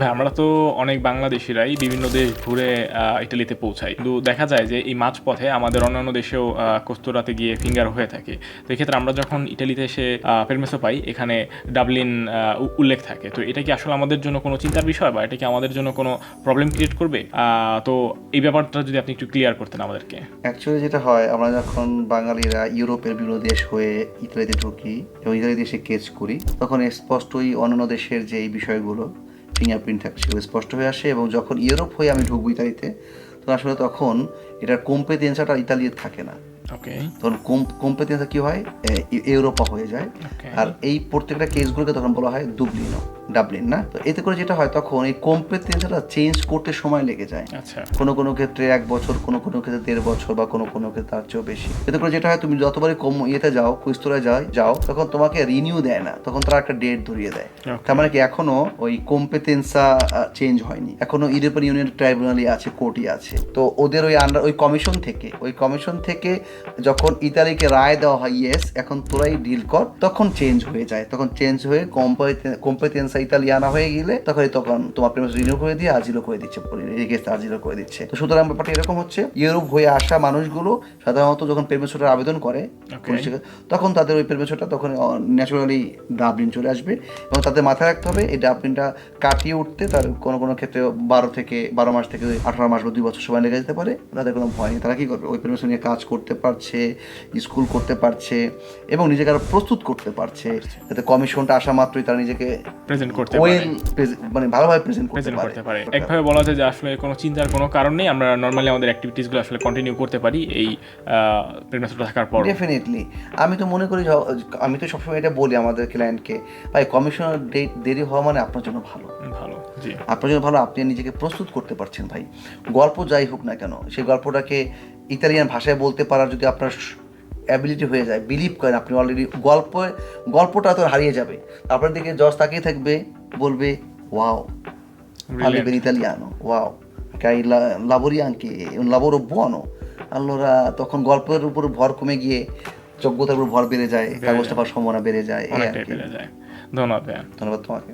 ভাই, আমরা তো অনেক বাংলাদেশিরাই বিভিন্ন দেশ ঘুরে ইটালিতে পৌঁছাই। কিন্তু দেখা যায় যে এই মাঝপথে আমাদের অন্যান্য দেশেও কোস্তোরাতে গিয়ে ফিঙ্গার হয়ে থাকে। তো এক্ষেত্রে আমরা যখন ইটালিতে এসে পেরমেসো পাই, এখানে ডাবলিন উল্লেখ থাকে। তো এটা কি আসলে আমাদের জন্য কোনো চিন্তার বিষয় বা এটা কি আমাদের জন্য কোনো প্রবলেম ক্রিয়েট করবে? তো এই ব্যাপারটা যদি আপনি একটু ক্লিয়ার করতেন আমাদেরকে। অ্যাকচুয়ালি যেটা হয়, আমরা যখন বাঙালিরা ইউরোপের বিভিন্ন দেশ হয়ে ইতালিতে ঢুকি এবং ইতালি দেশে কেচ করি, তখন স্পষ্টই অন্যান্য দেশের যে এই বিষয়গুলো ফিঙ্গারপ্রিন্ট থাকে সেগুলো স্পষ্ট হয়ে আসে এবং যখন ইউরোপ হয়ে আমি ঢুকবো ইতালিতে তো আসলে তখন এটার কম্পেতেন্সাটা ইতালির থাকে না। তখন কম্পেতেন্সা কি হয়? ইউরোপা হয়ে যায়। আর এই প্রত্যেকটা কেসগুলোকে তখন বলা হয় দুবলিনো ডাবলিন না? তো এতে করে যেটা হয় তখন এই কম্পিটেন্সটা চেঞ্জ করতে সময় লেগে যায়। আচ্ছা। কোনো কোনো ক্ষেত্রে এক বছর কোনো কোনো ক্ষেত্রে দেড় বছর বা কোনো কোনো ক্ষেত্রে তার চেয়েও বেশি। এতে করে যেটা হয় তুমি যতবারই কম ইয়েতে যাও কুইস্তরায় যাও যাও তখন তোমাকে রিনিউ দেয় না। তখন তারা একটা ডেট ধরিয়ে দেয়। তার মানে কি এখনও ওই কম্পিটেন্সা চেঞ্জ হয়নি। এখনও ইউরোপিয়ান ইউনিয়ন ট্রাইব্যুনালই আছে কোর্টই আছে। তো ওদের ওই আন্ডার ওই কমিশন থেকে ওই কমিশন থেকে যখন ইতালিকে রায় দেওয়া হয় ইয়েস এখন তোরাই ডিল কর তখন চেঞ্জ হয়ে যায়। তখন চেঞ্জ হয়ে কম্পিটেন্সা ইতালিয়ানা হয়ে গেলে তখন তখন তোমার প্রেমাস রিনিউ করে দিয়ে আজিলো করে দিচ্ছে রেগেস্ট আজিলো করে দিচ্ছে। তো সুতরাং ব্যাপারটা এরকম হচ্ছে ইউরোপ হয়ে আসা মানুষগুলো সাধারণত যখন প্রেমেশোটার আবেদন করে তখন তাদের ওই প্রেমেশোটা তখন ন্যাচুরালি ডাবলিন চলে আসবে এবং তাদের মাথায় রাখতে হবে এই ডাবলিনটা কাটিয়ে উঠতে তার কোনো কোনো ক্ষেত্রে বারো থেকে বারো মাস থেকে আঠারো মাস বা দুই বছর সময় লেগে যেতে পারে তাদের কোনো ভয় নেই। তারা কি করবে? ওই প্রেমেশন নিয়ে কাজ করতে পারছে স্কুল করতে পারছে এবং নিজেকে আরও প্রস্তুত করতে পারছে যাতে কমিশনটা আসা মাত্রই তারা নিজেকে প্রেজেন্ট করতে পারে। মানে ভালোভাবে প্রেজেন্ট করতে পারে। একভাবে বলা যায় যে আসলে কোনো চিন্তার কোনো কারণ নেই আমরা নর্মালি আমাদের অ্যাক্টিভিটিসগুলো আসলে কন্টিনিউ করতে পারি এই প্রেগনেন্সিটা থাকার পর। ডেফিনেটলি আমি তো মনে করি আমি তো সবসময় এটা বলি আমাদের ক্লায়েন্টকে ভাই কমিশনার ডেট দেরি হওয়া মানে আপনার জন্য ভালো। ভালো জি। আপনার জন্য ভালো আপনি নিজেকে প্রস্তুত করতে পারছেন ভাই। গল্প যাই হোক না কেন সেই গল্পটাকে ইতালিয়ান ভাষায় বলতে পারার যদি আপনার অ্যাবিলিটি হয়ে যায়। বিলিভ করেন আপনি অলরেডি গল্প গল্পটা তো হারিয়ে যাবে। তারপরে দিকে জজ তাকিয়ে থাকবে বলবে wow italiano. Che la- lavori anche, è un lavoro buono. Allora তখন গল্পের উপর ভর কমে গিয়ে যোগ্যতার উপর ভর বেড়ে যায় কাগজটা পাওয়ার সম্ভাবনা বেড়ে যায় ধন্যবাদ ধন্যবাদ তোমাকে।